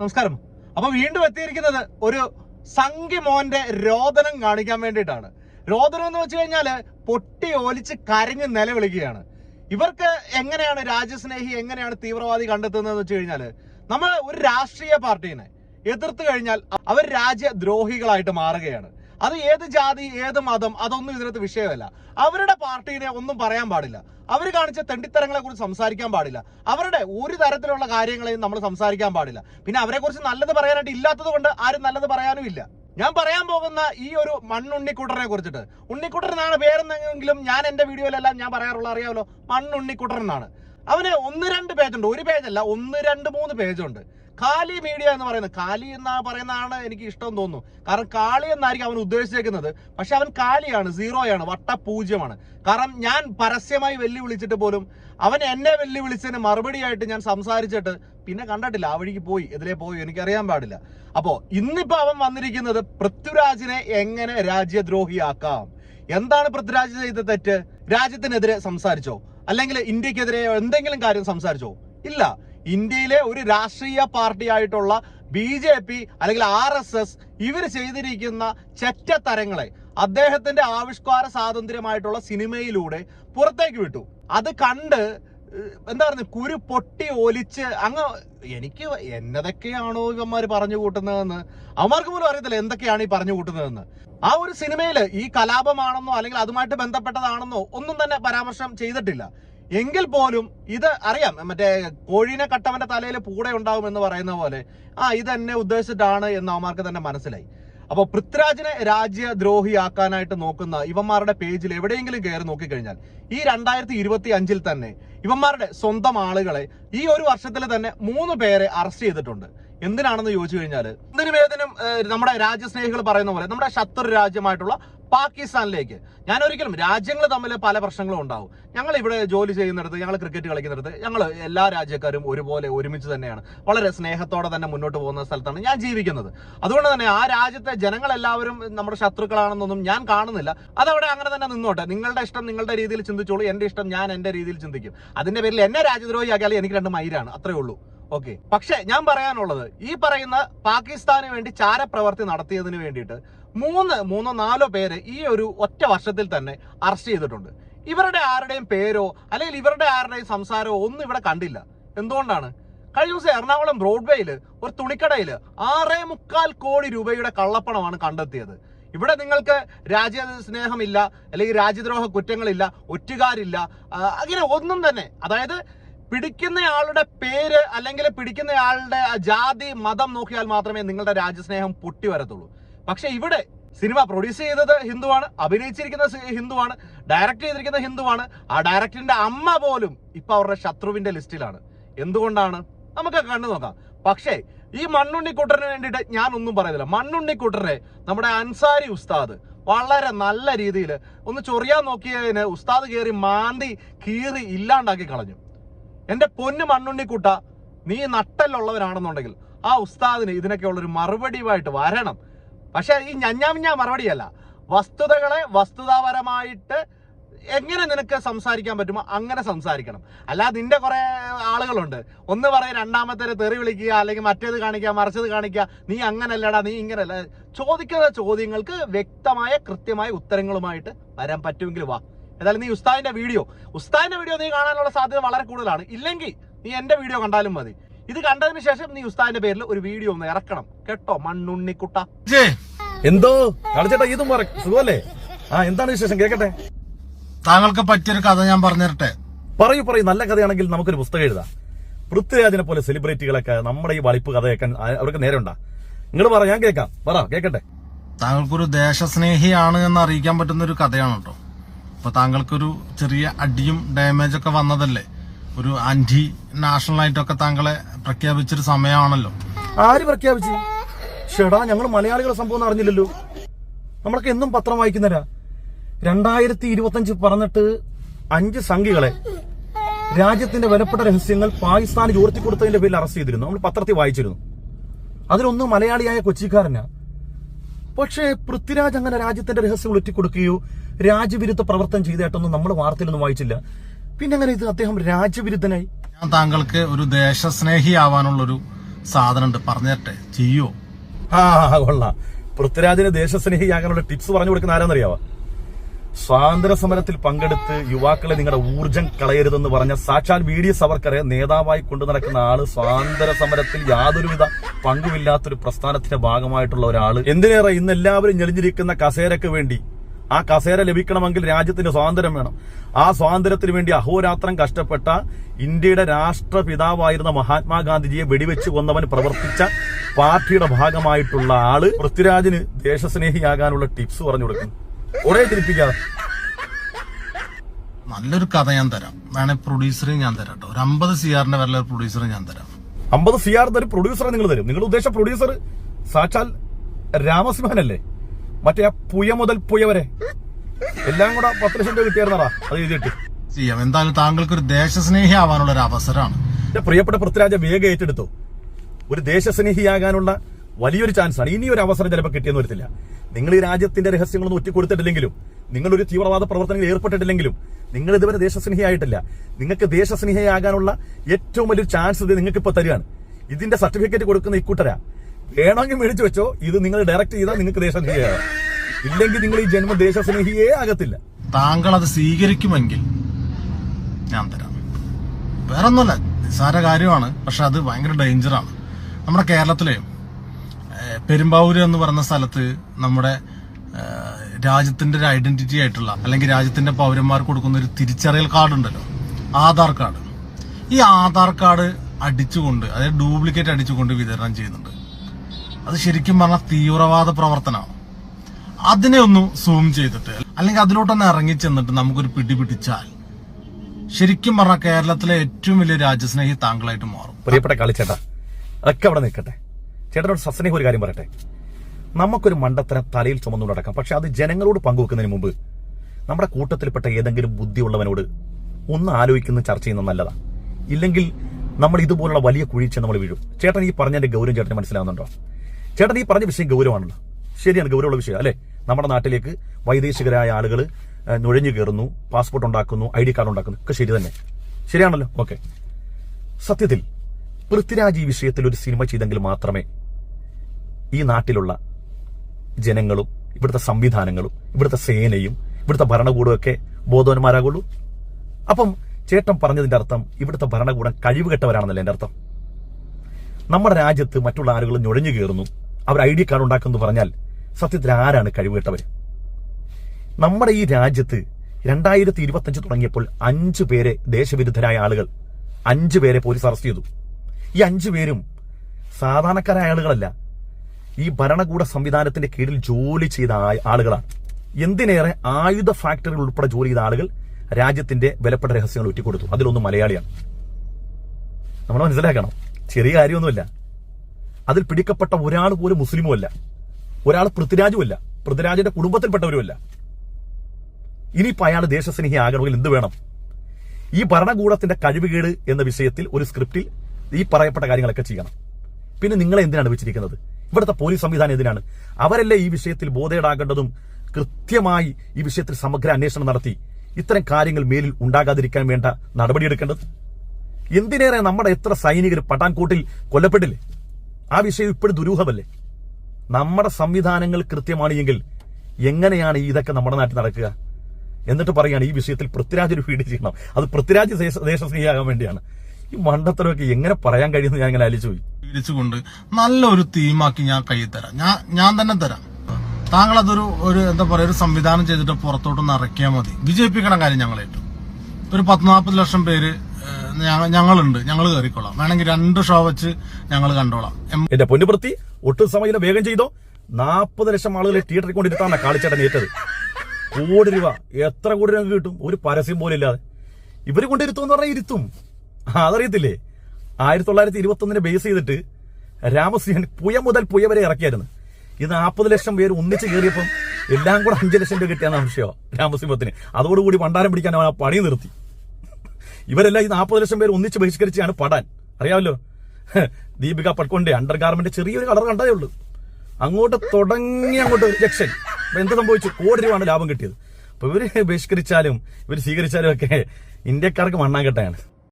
നമസ്കാരം. അപ്പൊ വീണ്ടും എത്തിയിരിക്കുന്നത് ഒരു സംഘി മോന്റെ രോദനം കാണിക്കാൻ വേണ്ടിയിട്ടാണ്. രോദനം എന്ന് വെച്ച് കഴിഞ്ഞാൽ പൊട്ടി ഒലിച്ച് കരഞ്ഞ് നിലവിളിക്കുകയാണ്. ഇവർക്ക് എങ്ങനെയാണ് രാജ്യസ്നേഹി എങ്ങനെയാണ് തീവ്രവാദി കണ്ടെത്തുന്നത് വെച്ച് കഴിഞ്ഞാൽ നമ്മൾ ഒരു രാഷ്ട്രീയ പാർട്ടീനെ എതിർത്ത് കഴിഞ്ഞാൽ അവർ രാജ്യദ്രോഹികളായിട്ട് മാറുകയാണ്. അത് ഏത് ജാതി ഏത് മതം അതൊന്നും ഇതിനകത്ത് വിഷയമല്ല. അവരുടെ പാർട്ടീനെ ഒന്നും പറയാൻ പാടില്ല. അവർ കാണിച്ച തെണ്ടിത്തരങ്ങളെ കുറിച്ച് സംസാരിക്കാൻ പാടില്ല. അവരുടെ ഒരു തരത്തിലുള്ള കാര്യങ്ങളെയും നമ്മൾ സംസാരിക്കാൻ പാടില്ല. പിന്നെ അവരെ കുറിച്ച് നല്ലത് പറയാനായിട്ട് ഇല്ലാത്തത് കൊണ്ട് ആരും നല്ലത് പറയാനും ഇല്ല. ഞാൻ പറയാൻ പോകുന്ന ഈ ഒരു മണ്ണുണ്ണിക്കുട്ടറിനെ കുറിച്ചിട്ട്. ഉണ്ണിക്കുട്ടറിനാണ് പേരെന്നെങ്കിലും ഞാൻ എന്റെ വീഡിയോയിലെല്ലാം ഞാൻ പറയാറുള്ള അറിയാമല്ലോ. മണ്ണുണ്ണിക്കുട്ടറിനാണ് അവന് ഒന്ന് രണ്ട് പേജുണ്ട്. ഒരു പേജല്ല ഒന്ന് രണ്ട് മൂന്ന് പേജുണ്ട്. കാലി മീഡിയ എന്ന് പറയുന്നത്. കാലി എന്നാ പറയുന്നതാണ് എനിക്ക് ഇഷ്ടം തോന്നുന്നു. കാരണം കാളി എന്നായിരിക്കും അവൻ ഉദ്ദേശിച്ചേക്കുന്നത്. പക്ഷെ അവൻ കാലിയാണ് സീറോയാണ് വട്ട പൂജ്യമാണ് കാരണം ഞാൻ പരസ്യമായി വെല്ലുവിളിച്ചിട്ട് പോലും അവൻ എന്നെ വെല്ലുവിളിച്ചതിന് മറുപടിയായിട്ട് ഞാൻ സംസാരിച്ചിട്ട് പിന്നെ കണ്ടിട്ടില്ല. ആ വഴിക്ക് പോയി. ഇതിലേ പോയി. എനിക്കറിയാൻ പാടില്ല. അപ്പോ ഇന്നിപ്പോ അവൻ വന്നിരിക്കുന്നത് പൃഥ്വിരാജിനെ എങ്ങനെ രാജ്യദ്രോഹിയാക്കാം? എന്താണ് പൃഥ്വിരാജ് ചെയ്ത തെറ്റ്? രാജ്യത്തിനെതിരെ സംസാരിച്ചോ? അല്ലെങ്കിൽ ഇന്ത്യക്കെതിരെ എന്തെങ്കിലും കാര്യം സംസാരിച്ചോ? ഇല്ല. ഇന്ത്യയിലെ ഒരു രാഷ്ട്രീയ പാർട്ടി ആയിട്ടുള്ള ബി ജെ പി അല്ലെങ്കിൽ ആർ എസ് എസ് ഇവർ ചെയ്തിരിക്കുന്ന ചെറ്റത്തരങ്ങളെ അദ്ദേഹത്തിന്റെ ആവിഷ്കാര സ്വാതന്ത്ര്യമായിട്ടുള്ള സിനിമയിലൂടെ പുറത്തേക്ക് വിട്ടു. അത് കണ്ട് എന്താ പറയുക കുരു പൊട്ടി ഒലിച്ച് അങ്ങ് എനിക്ക് എന്നതൊക്കെയാണോ ഇവന്മാർ പറഞ്ഞു കൂട്ടുന്നതെന്ന്? അവന്മാർക്ക് പോലും അറിയത്തില്ല എന്തൊക്കെയാണ് ഈ പറഞ്ഞു കൂട്ടുന്നതെന്ന്. ആ ഒരു സിനിമയിൽ ഈ കലാപമാണെന്നോ അല്ലെങ്കിൽ അതുമായിട്ട് ബന്ധപ്പെട്ടതാണെന്നോ ഒന്നും തന്നെ പരാമർശം ചെയ്തിട്ടില്ല. എങ്കിൽ പോലും ഇത് അറിയാം. മറ്റേ കോഴീനെ കട്ടവന്റെ തലയിൽ പൂടെ ഉണ്ടാവും എന്ന് പറയുന്ന പോലെ. ആ ഇത് എന്നെ ഉദ്ദേശിച്ചിട്ടാണ് എന്ന് അവന്മാർക്ക് തന്നെ മനസ്സിലായി. അപ്പൊ പൃഥ്വിരാജിനെ രാജ്യദ്രോഹിയാക്കാനായിട്ട് നോക്കുന്ന ഇവന്മാരുടെ പേജിൽ എവിടെയെങ്കിലും കയറി നോക്കിക്കഴിഞ്ഞാൽ ഈ രണ്ടായിരത്തി ഇരുപത്തി അഞ്ചിൽ തന്നെ ഇവന്മാരുടെ സ്വന്തം ആളുകളെ ഈ ഒരു വർഷത്തിൽ തന്നെ മൂന്ന് പേരെ അറസ്റ്റ് ചെയ്തിട്ടുണ്ട്. എന്തിനാണെന്ന് ചോദിച്ചു കഴിഞ്ഞാൽ എന്തിനും ഏതിനും നമ്മുടെ രാജ്യസ്നേഹികൾ പറയുന്ന പോലെ നമ്മുടെ ശത്രു രാജ്യമായിട്ടുള്ള പാകിസ്ഥാനിലേക്ക് ഞാൻ ഒരിക്കലും രാജ്യങ്ങൾ തമ്മിൽ പല പ്രശ്നങ്ങളും ഉണ്ടാവും. ഞങ്ങൾ ഇവിടെ ജോലി ചെയ്യുന്നിടത്ത് ഞങ്ങൾ ക്രിക്കറ്റ് കളിക്കുന്നിടത്ത് ഞങ്ങൾ എല്ലാ രാജ്യക്കാരും ഒരുപോലെ ഒരുമിച്ച് തന്നെയാണ്. വളരെ സ്നേഹത്തോടെ തന്നെ മുന്നോട്ട് പോകുന്ന സ്ഥലത്താണ് ഞാൻ ജീവിക്കുന്നത്. അതുകൊണ്ട് തന്നെ ആ രാജ്യത്തെ ജനങ്ങളെല്ലാവരും നമ്മുടെ ശത്രുക്കളാണെന്നൊന്നും ഞാൻ കാണുന്നില്ല. അതവിടെ അങ്ങനെ തന്നെ നിന്നോട്ടെ. നിങ്ങളുടെ ഇഷ്ടം നിങ്ങളുടെ രീതിയിൽ ചിന്തിച്ചോളൂ. എന്റെ ഇഷ്ടം ഞാൻ എന്റെ രീതിയിൽ ചിന്തിക്കും. അതിന്റെ പേരിൽ എന്നെ രാജ്യദ്രോഹിയാക്കിയാൽ എനിക്ക് രണ്ട് മൈരാണ് അത്രേ ഉള്ളൂ. ഓക്കെ. പക്ഷെ ഞാൻ പറയാനുള്ളത് ഈ പറയുന്ന പാകിസ്ഥാന് വേണ്ടി ചാരപ്രവർത്തി നടത്തിയതിന് വേണ്ടിയിട്ട് മൂന്ന് മൂന്നോ നാലോ പേര് ഈ ഒരു ഒറ്റ വർഷത്തിൽ തന്നെ അറസ്റ്റ് ചെയ്തിട്ടുണ്ട്. ഇവരുടെ ആരുടെയും പേരോ അല്ലെങ്കിൽ ഇവരുടെ ആരുടെയും സംസാരമോ ഒന്നും ഇവിടെ കണ്ടില്ല. എന്തുകൊണ്ടാണ്? കഴിഞ്ഞ ദിവസം എറണാകുളം ബ്രോഡ്വേയിൽ ഒരു തുണിക്കടയിൽ ആറേ മുക്കാൽ കോടി രൂപയുടെ കള്ളപ്പണമാണ് കണ്ടെത്തിയത്. ഇവിടെ നിങ്ങൾക്ക് രാജ്യ സ്നേഹമില്ല അല്ലെങ്കിൽ രാജ്യദ്രോഹ കുറ്റങ്ങളില്ല ഒറ്റുകാരില്ല അങ്ങനെ ഒന്നും തന്നെ. അതായത് പിടിക്കുന്നയാളുടെ പേര് അല്ലെങ്കിൽ പിടിക്കുന്നയാളുടെ ആ ജാതി മതം നോക്കിയാൽ മാത്രമേ നിങ്ങളുടെ രാജ്യസ്നേഹം പൊട്ടി വരത്തുള്ളൂ പക്ഷെ ഇവിടെ സിനിമ പ്രൊഡ്യൂസ് ചെയ്തത് ഹിന്ദുവാണ് അഭിനയിച്ചിരിക്കുന്ന ഹിന്ദുവാണ് ഡയറക്ട് ചെയ്തിരിക്കുന്ന ഹിന്ദുവാണ്. ആ ഡയറക്ടറിന്റെ അമ്മ പോലും ഇപ്പൊ അവരുടെ ശത്രുവിന്റെ ലിസ്റ്റിലാണ്. എന്തുകൊണ്ടാണ്? നമുക്ക് കണ്ടു നോക്കാം. പക്ഷേ ഈ മണ്ണുണ്ണിക്കുട്ടറിന് വേണ്ടിയിട്ട് ഞാൻ ഒന്നും പറയുന്നില്ല മണ്ണുണ്ണിക്കുട്ടറെ നമ്മുടെ അൻസാരി ഉസ്താദ് വളരെ നല്ല രീതിയിൽ ഒന്ന് ചൊറിയാൻ നോക്കിയതിന് ഉസ്താദ് കയറി മാന്തി കീറി ഇല്ലാണ്ടാക്കി കളഞ്ഞു. എന്റെ പൊന്ന് മണ്ണുണ്ണിക്കുട്ട നീ നട്ടലുള്ളവരാണെന്നുണ്ടെങ്കിൽ ആ ഉസ്താദിന് ഇതിനൊക്കെ ഉള്ളൊരു മറുപടിയുമായിട്ട് വരണം. പക്ഷെ ഈ ഞഞ്ഞാമിഞ്ഞ മറുപടിയല്ല. വസ്തുതകളെ വസ്തുതാപരമായിട്ട് എങ്ങനെ നിനക്ക് സംസാരിക്കാൻ പറ്റുമോ അങ്ങനെ സംസാരിക്കണം. അല്ലാതെ നിന്റെ കുറെ ആളുകളുണ്ട്. ഒന്ന് പറയും രണ്ടാമത്തെ തെറി വിളിക്കുക അല്ലെങ്കിൽ മറ്റേത് കാണിക്കുക മറിച്ചത് കാണിക്കുക. നീ അങ്ങനല്ലടാ നീ ഇങ്ങനല്ല. ചോദിക്കുന്ന ചോദ്യങ്ങൾക്ക് വ്യക്തമായ കൃത്യമായ ഉത്തരങ്ങളുമായിട്ട് വരാൻ പറ്റുമെങ്കിൽ വാ. ഏതായാലും നീ ഉസ്താദിന്റെ വീഡിയോ ഉസ്താദിന്റെ വീഡിയോ നീ കാണാനുള്ള സാധ്യത വളരെ കൂടുതലാണ്. ഇല്ലെങ്കിൽ നീ എന്റെ വീഡിയോ കണ്ടാലും മതി. ഇത് കണ്ടതിന് ശേഷം നീ ഉസ്താദിന്റെ പേരിൽ ഒരു വീഡിയോ ഒന്ന് ഇറക്കണം. കേട്ടോ മണ്ണുണ്ണിക്കുട്ട? എന്തോ? കളിച്ചേട്ടാ ഇതും പറ സുഖമല്ലേ? ആ എന്താണ് വിശേഷം? കേക്കട്ടെ? താങ്കൾക്ക് പറ്റിയൊരു കഥ ഞാൻ പറഞ്ഞിരട്ടെ പറയൂ പറയൂ. നല്ല കഥയാണെങ്കിൽ നമുക്കൊരു പുസ്തകം എഴുതാം. പൃഥ്വിരാജിനെ പോലെ സെലിബ്രിറ്റികളൊക്കെ നമ്മുടെ ഈ വളിപ്പ് കഥ കേൾക്കാൻ അവർക്ക് നേരമുണ്ടാ. നിങ്ങൾ പറ ഞാൻ കേൾക്കാം. പറ കേക്കട്ടെ. താങ്കൾക്കൊരു ദേശസ്നേഹിയാണ് എന്ന് അറിയിക്കാൻ പറ്റുന്ന ഒരു കഥയാണ് കേട്ടോ. അപ്പൊ താങ്കൾക്കൊരു ചെറിയ അടിയും ഡാമേജൊക്കെ വന്നതല്ലേ? ഒരു ആന്റി നാഷണൽ ആയിട്ടൊക്കെ താങ്കളെ പ്രഖ്യാപിച്ചൊരു സമയമാണല്ലോ. ആര് പ്രഖ്യാപിച്ചു? ഷെടാ ഞങ്ങൾ മലയാളികളെ സംഭവം അറിഞ്ഞില്ലല്ലോ. നമ്മളൊക്കെ എന്നും പത്രം വായിക്കുന്നവരാ. രണ്ടായിരത്തി ഇരുപത്തഞ്ച് പറഞ്ഞിട്ട് അഞ്ച് സംഖ്യകളെ രാജ്യത്തിന്റെ വിലപ്പെട്ട രഹസ്യങ്ങൾ പാകിസ്ഥാന് ചോർത്തി കൊടുത്തതിന്റെ പേരിൽ അറസ്റ്റ് ചെയ്തിരുന്നു. നമ്മൾ പത്രത്തിൽ വായിച്ചിരുന്നു. അതിലൊന്ന് മലയാളിയായ കൊച്ചിക്കാരനാ. പക്ഷേ പൃഥ്വിരാജ് അങ്ങനെ രാജ്യത്തിന്റെ രഹസ്യം ഒറ്റിക്കൊടുക്കുകയോ രാജ്യവിരുദ്ധ പ്രവർത്തനം ചെയ്തതായിട്ടൊന്നും നമ്മൾ വാർത്തയിലൊന്നും വായിച്ചില്ല. പിന്നെ അങ്ങനെ ഇത് അദ്ദേഹം രാജ്യവിരുദ്ധനായി? ഞാൻ താങ്കൾക്ക് ഒരു ദേശസ്നേഹി ആവാനുള്ളൊരു സാധനം ഉണ്ട് പറഞ്ഞു തരട്ടെ ചെയ്യോ? ആ കൊള്ളാം. പൃഥ്വിരാജിന് ദേശസ്നേഹിയാകാനുള്ള ടിപ്സ് പറഞ്ഞു കൊടുക്കുന്ന ആരാന്നറിയാവോ? സ്വാതന്ത്ര്യ സമരത്തിൽ പങ്കെടുത്ത് യുവാക്കളെ നിങ്ങളുടെ ഊർജം കളയരുതെന്ന് പറഞ്ഞ സാക്ഷാൽ വി ഡി സവർക്കറെ നേതാവായി കൊണ്ടു നടക്കുന്ന ആൾ സ്വാതന്ത്ര്യ സമരത്തിൽ യാതൊരുവിധ പങ്കുമില്ലാത്തൊരു പ്രസ്ഥാനത്തിന്റെ ഭാഗമായിട്ടുള്ള ഒരാൾ. എന്തിനേറെ ഇന്ന് എല്ലാവരും ഞെളിഞ്ഞിരിക്കുന്ന കസേരക്ക് വേണ്ടി ആ കസേര ലഭിക്കണമെങ്കിൽ രാജ്യത്തിന്റെ സ്വാതന്ത്ര്യം വേണം. ആ സ്വാതന്ത്ര്യത്തിന് വേണ്ടി അഹോരാത്രം കഷ്ടപ്പെട്ട ഇന്ത്യയുടെ രാഷ്ട്രപിതാവായിരുന്ന മഹാത്മാഗാന്ധിജിയെ വെടിവെച്ച് കൊന്നവൻ പ്രവർത്തിച്ച പാർട്ടിയുടെ ഭാഗമായിട്ടുള്ള ആൾ പൃഥ്വിരാജിന് ദേശസ്നേഹിയാകാനുള്ള ടിപ്സ് പറഞ്ഞു കൊടുക്കും ഒരേ തിരിപ്പിക്കാതെ നല്ലൊരു കഥ ഞാൻ തരാം. വേണേ പ്രൊഡ്യൂസറെ ഞാൻ തരാം കേട്ടോ ഒരു അമ്പത് സി ആറിന്റെ വല്ല പ്രൊഡ്യൂസറെ ഞാൻ തരാം. അമ്പത് സി ആർ ഒരു പ്രൊഡ്യൂസറെ നിങ്ങൾ തരും. നിങ്ങൾ ഉദ്ദേശം പ്രൊഡ്യൂസർ സാക്ഷാൽ രാമസിംഹനല്ലേ? മറ്റേ ആ പുയ മുതൽ പുയ വരെ. എല്ലാം കൂടെ പത്ത് ലക്ഷം രൂപ കിട്ടിയായിരുന്നടാ. അത് എഴുതിയിട്ട്. ചെയ്യാം. എന്തായാലും താങ്കൾക്ക് ഒരു ദേശസ്നേഹി ആവാനുള്ള ഒരു അവസരമാണ് എന്റെ പ്രിയപ്പെട്ട പൃഥ്വിരാജ വേഗം ഏറ്റെടുത്തു. ഒരു ദേശസ്നേഹിയാകാനുള്ള വലിയൊരു ചാൻസ് ആണ് ഇനി ഒരു അവസരം ചിലപ്പോൾ കിട്ടിയെന്ന് വരത്തില്ല. നിങ്ങൾ ഈ രാജ്യത്തിന്റെ രഹസ്യങ്ങളൊന്നും നിങ്ങൾ ഒരു തീവ്രവാദ പ്രവർത്തനങ്ങളിൽ ഏർപ്പെട്ടിട്ടില്ലെങ്കിലും നിങ്ങൾ ഇതുവരെ ദേശസ്നേഹിയായിട്ടില്ല. നിങ്ങൾക്ക് ദേശസ്നേഹിയാകാനുള്ള ഏറ്റവും വലിയൊരു ചാൻസ് ഇത് നിങ്ങൾക്ക് ഇപ്പൊ തരികയാണ്. ഇതിന്റെ സർട്ടിഫിക്കറ്റ് കൊടുക്കുന്ന ഇക്കൂട്ടരാ വേണമെങ്കിൽ മേടിച്ചു വെച്ചോ. ഇത് നിങ്ങൾ ഡയറക്റ്റ് ചെയ്താൽ നിങ്ങൾക്ക് ദേശസ്നേഹിയാണ് ഇല്ലെങ്കിൽ നിങ്ങൾ ഈ ജന്മ ദേശസ്നേഹിയേ ആകത്തില്ല. താങ്കൾ അത് സ്വീകരിക്കുമെങ്കിൽ ഞാൻ തരാം. വേറെ ഒന്നുമല്ല നിസ്സാര കാര്യമാണ് പക്ഷെ അത് ഭയങ്കര ഡേഞ്ചറാണ് നമ്മുടെ കേരളത്തിലെ പെരുമ്പാവൂര് എന്ന് പറയുന്ന സ്ഥലത്ത് നമ്മുടെ രാജ്യത്തിന്റെ ഒരു ഐഡന്റിറ്റി ആയിട്ടുള്ള അല്ലെങ്കിൽ രാജ്യത്തിന്റെ പൗരന്മാർക്ക് കൊടുക്കുന്ന ഒരു തിരിച്ചറിയൽ കാർഡ് ഉണ്ടല്ലോ. ആധാർ കാർഡ് ഈ ആധാർ കാർഡ് അടിച്ചുകൊണ്ട് അതായത് ഡ്യൂപ്ലിക്കേറ്റ് അടിച്ചുകൊണ്ട് വിതരണം ചെയ്യുന്നുണ്ട്. അത് ശരിക്കും പറഞ്ഞ തീവ്രവാദ പ്രവർത്തനമാണ്. അതിനെ ഒന്ന് സൂം ചെയ്തിട്ട് അല്ലെങ്കിൽ അതിലോട്ടൊന്ന് ഇറങ്ങി ചെന്നിട്ട് നമുക്കൊരു പിടി പിടിച്ചാൽ ശരിക്കും പറഞ്ഞ കേരളത്തിലെ ഏറ്റവും വലിയ രാജ്യസ്നേഹി താങ്കളായിട്ട് മാറും. പ്രിയപ്പെട്ട കളിച്ചേട്ടാ അതൊക്കെ അവിടെ നിൽക്കട്ടെ. ചേട്ടനോട് സസ്നേഹ ഒരു കാര്യം പറയട്ടെ. നമുക്കൊരു മണ്ടത്തരം തലയിൽ ചുമന്നുകൊണ്ട് നടക്കാം. പക്ഷെ അത് ജനങ്ങളോട് പങ്കുവെക്കുന്നതിന് മുമ്പ് നമ്മുടെ കൂട്ടത്തിൽപ്പെട്ട ഏതെങ്കിലും ബുദ്ധിയുള്ളവനോട് ഒന്ന് ആലോചിക്കുന്ന ചർച്ച ചെയ്യുന്നത് നല്ലതാ. ഇല്ലെങ്കിൽ നമ്മൾ ഇതുപോലുള്ള വലിയ കുഴിച്ച് നമ്മൾ വീഴും. ചേട്ടൻ ഈ പറഞ്ഞതിന്റെ ഗൗരവം ചേട്ടന് മനസ്സിലാവുന്നുണ്ടോ? ചേട്ടൻ ഈ പറഞ്ഞ വിഷയം ഗൗരവമാണല്ലോ. ശരിയാണ് ഗൗരവമുള്ള വിഷയം അല്ലേ? നമ്മുടെ നാട്ടിലേക്ക് വൈദേശികരായ ആളുകൾ നുഴഞ്ഞു കയറുന്നു പാസ്പോർട്ട് ഉണ്ടാക്കുന്നു ഐ ഡി കാർഡ് ഉണ്ടാക്കുന്നു. ഒക്കെ ശരി തന്നെ. ശരിയാണല്ലോ? ഓക്കെ. സത്യത്തിൽ പൃഥ്വിരാജ് ഈ വിഷയത്തിൽ ഒരു സിനിമ ചെയ്തെങ്കിൽ മാത്രമേ ഈ നാട്ടിലുള്ള ജനങ്ങളും ഇവിടുത്തെ സംവിധാനങ്ങളും ഇവിടുത്തെ സേനയും ഇവിടുത്തെ ഭരണകൂടവും ഒക്കെ ബോധവാന്മാരാകുള്ളൂ. അപ്പം ചേട്ടൻ പറഞ്ഞതിന്റെ അർത്ഥം ഇവിടുത്തെ ഭരണകൂടം കഴിവുകെട്ടവരാണെന്നല്ലേ എന്റെ അർത്ഥം? നമ്മുടെ രാജ്യത്ത് മറ്റുള്ള ആളുകൾ നുഴഞ്ഞു കയറുന്നു അവർ ഐ ഡി കാർഡ് ഉണ്ടാക്കുമെന്ന് പറഞ്ഞാൽ സത്യത്തിൽ ആരാണ് കഴിവുകെട്ടവർ നമ്മുടെ ഈ രാജ്യത്ത് രണ്ടായിരത്തി ഇരുപത്തഞ്ച് തുടങ്ങിയപ്പോൾ അഞ്ചു പേരെ ദേശവിരുദ്ധരായ ആളുകൾ അഞ്ചു പേരെ പോലീസ് അറസ്റ്റ് ചെയ്തു. ഈ അഞ്ചു പേരും സാധാരണക്കാരായ ആളുകളല്ല ഈ ഭരണകൂട സംവിധാനത്തിന്റെ കീഴിൽ ജോലി ചെയ്ത ആളുകളാണ്. എന്തിനേറെ ആയുധ ഫാക്ടറികൾ ഉൾപ്പെടെ ജോലി ചെയ്ത ആളുകൾ രാജ്യത്തിന്റെ വിലപ്പെട്ട രഹസ്യങ്ങൾ ഒറ്റിക്കൊടുത്തു. അതിലൊന്നും മലയാളിയാണ്. നമ്മൾ മനസ്സിലാക്കണം ചെറിയ കാര്യമൊന്നുമില്ല. അതിൽ പിടിക്കപ്പെട്ട ഒരാൾ പോലും മുസ്ലിമും അല്ല. ഒരാൾ പൃഥ്വിരാജുമല്ല പൃഥ്വിരാജിന്റെ കുടുംബത്തിൽപ്പെട്ടവരുമല്ല. ഇനിയിപ്പോ അയാൾ ദേശസ്നേഹി ആകണമെങ്കിൽ എന്ത് വേണം? ഈ ഭരണകൂടത്തിന്റെ കഴിവുകേട് എന്ന വിഷയത്തിൽ ഒരു സ്ക്രിപ്റ്റിൽ ഈ പറയപ്പെട്ട കാര്യങ്ങളൊക്കെ ചെയ്യണം. പിന്നെ നിങ്ങളെ എന്തിനാണ് വെച്ചിരിക്കുന്നത്? ഇവിടുത്തെ പോലീസ് സംവിധാനം എന്തിനാണ്? അവരല്ലേ ഈ വിഷയത്തിൽ ബോധേടാകേണ്ടതും കൃത്യമായി ഈ വിഷയത്തിൽ സമഗ്ര അന്വേഷണം നടത്തി ഇത്തരം കാര്യങ്ങൾ മേലിൽ ഉണ്ടാകാതിരിക്കാൻ വേണ്ട നടപടിയെടുക്കേണ്ടത്? എന്തിനേറെ നമ്മുടെ എത്ര സൈനികർ പട്ടാൻകോട്ടിൽ കൊല്ലപ്പെട്ടില്ലേ? ആ വിഷയം ഇപ്പോഴും ദുരൂഹമല്ലേ? നമ്മുടെ സംവിധാനങ്ങൾ കൃത്യമാണ് എങ്കിൽ എങ്ങനെയാണ് ഇതൊക്കെ നമ്മുടെ നാട്ടിൽ നടക്കുക? എന്നിട്ട് പറയാണ് ഈ വിഷയത്തിൽ പൃഥ്വിരാജ് ഒരു ഫീഡ് ചെയ്യണം. അത് പൃഥ്വിരാജ് ദേശ- ദേശസ്നേഹിയാകാൻ വേണ്ടിയാണ്. ഈ മണ്ടത്തരമൊക്കെ എങ്ങനെ പറയാൻ കഴിയുമെന്ന് ഞാൻ ഇങ്ങനെ ആലോചിച്ചു പോയി. പിടിച്ചുകൊണ്ട് നല്ലൊരു തീമാക്കി ഞാൻ കയ്യിൽ തരാം. ഞാൻ ഞാൻ തന്നെ തരാം. താങ്കൾ അതൊരു ഒരു എന്താ പറയാ ഒരു സംവിധാനം ചെയ്തിട്ട് പുറത്തോട്ടൊന്ന് ഇറക്കിയാൽ മതി. വിജയിപ്പിക്കണം കാര്യം ഞങ്ങളേറ്റു ഒരു പത്ത് നാൽപ്പത് ലക്ഷം പേര് ഞങ്ങളുണ്ട്. ഞങ്ങൾ കയറിക്കോളാം വേണമെങ്കിൽ രണ്ട് ഷോ വെച്ച് ഞങ്ങൾ കണ്ടോളാം. എന്റെ പൊന്നുപ്രത്തി ഒട്ടും സമയം വേഗം ചെയ്തോ? നാൽപ്പത് ലക്ഷം ആളുകളെ തിയേറ്ററിൽ കൊണ്ടിരുത്താണ് കാളിച്ചേട്ടൻ ഏറ്റത്. കോടി രൂപ. എത്ര കോടി രൂപ കിട്ടും? ഒരു പരസ്യം പോലും ഇല്ലാതെ. ഇവർ കൊണ്ടിരുത്തും എന്ന് പറഞ്ഞാൽ ഇരുത്തും. അതറിയത്തില്ലേ? ആയിരത്തി തൊള്ളായിരത്തി ഇരുപത്തി ഒന്നിനെ ബേസ് ചെയ്തിട്ട് രാമസിംഹൻ പുയ മുതൽ പുയ വരെ ഇറക്കിയായിരുന്നു. ഇത് നാൽപ്പത് ലക്ഷം പേര് ഒന്നിച്ച് കയറിയപ്പം എല്ലാം കൂടെ അഞ്ചു ലക്ഷം രൂപ കിട്ടിയാണ് വിഷയമാണ് രാമസിംഹത്തിന്. അതോടുകൂടി പണ്ടാരം പിടിക്കാൻ അവൻ ആ പണി നിർത്തി. ഇവരെല്ലാം ഈ നാൽപ്പത് ലക്ഷം പേര് ഒന്നിച്ച് ബഹിഷ്കരിച്ചാണ് പടാൻ. അറിയാമല്ലോ? ദീപിക പട്കോണ്ടെ അണ്ടർ ഗാർമെന്റ് ചെറിയൊരു കളർ കണ്ടതേ ഉള്ളൂ. അങ്ങോട്ട് തുടങ്ങി അങ്ങോട്ട് രക്ഷൻ അപ്പൊ എന്ത് സംഭവിച്ചു? കോടി രൂപയാണ് ലാഭം കിട്ടിയത്. അപ്പൊ ഇവർ ബഹിഷ്കരിച്ചാലും ഇവർ സ്വീകരിച്ചാലും ഒക്കെ ഇന്ത്യക്കാർക്ക് മണ്ണാങ്കട്ടയാണ്.